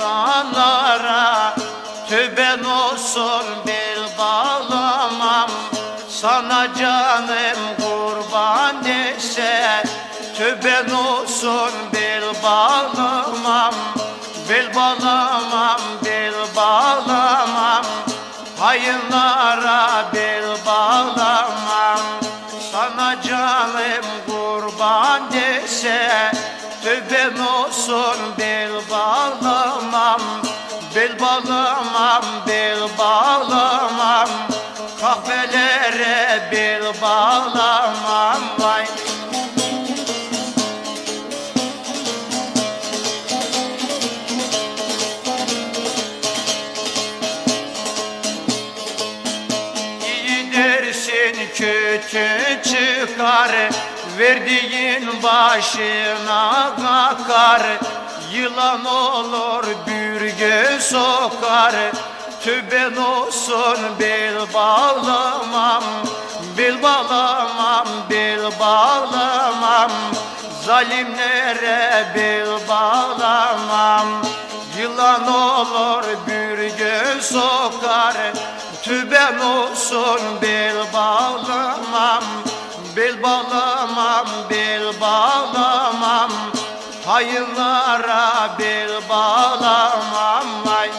insanlara Tüben olsun bel bağlamam. Sana canım kurban ise Tüben olsun bel bağlamam. Bel bağlamam, bel bağlamam. Hayınlara bel bağlamam. Sana canım kurban ise Tüben olsun bel bağlamam. Bel bağlamam, bel bağlamam Kahvelere bel bağlamam Vay. Kötü çıkar Verdiğin başına kakar Yılan olur bürge sokar. Tüben olsun bel bağlamam. Bel bağlamam, bel bağlamam. Zalimlere bel bağlamam. Yılan olur bürge sokar. Tüben olsun bel bağlamam Hayınlara bel bağlamam Vay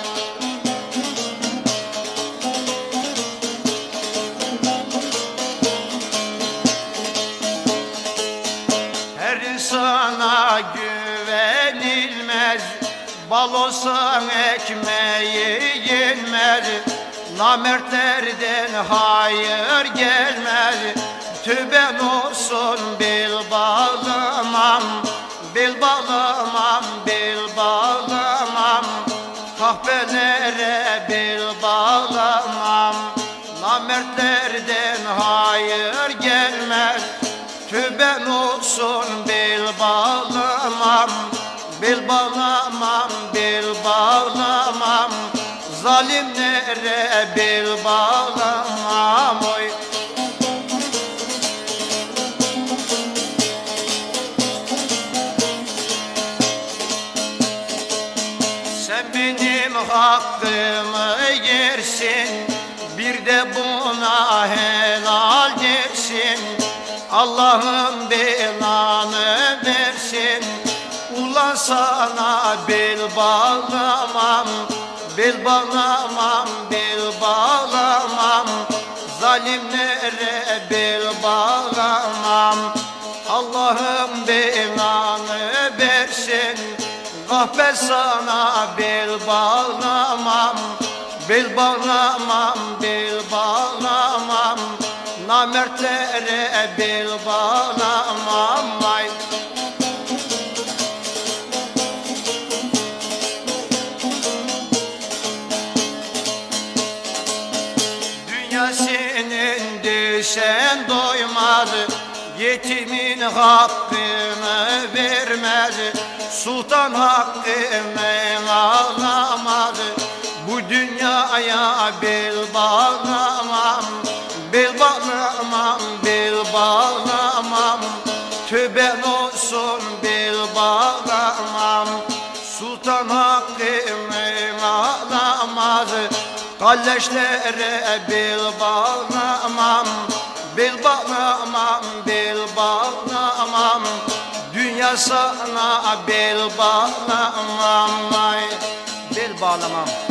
Her insana güvenilmez Bal olsan ekmeği yenmez. Namertlerden hayır gelmez Tüben olsun bil bağlamam. Namertlerden hayır gelmez. Tüben olsun bil bağlamam. Bil bağlamam, bil bağlamam. Zalimlere bil bağlamam Sen benim hakkımı yersin Bir de buna helal dersin. Allah'ım belanı versin. Ulan sana bel bağlamam Bel bağlamam, bel bağlamam. Zalimlere bel bağlamam Kahpe sana bel bağlamam Bel bağlamam, bel bağlamam. Namertlere bel bağlamam Vay. Dünya senin düşen doymaz Yetimin hakkını vermez Sultan hakkını ağlamaz Bu dünyaya bel bağlamam. Bel bağlamam, bel bağlamam. Tüben olsun bel bağlamam. Sultan hakkını ağlamaz Kalleşlere bel bağlamam. Bel bağlamam, bel bağlamam Dünya sana bel bağlamam Bel bağlamam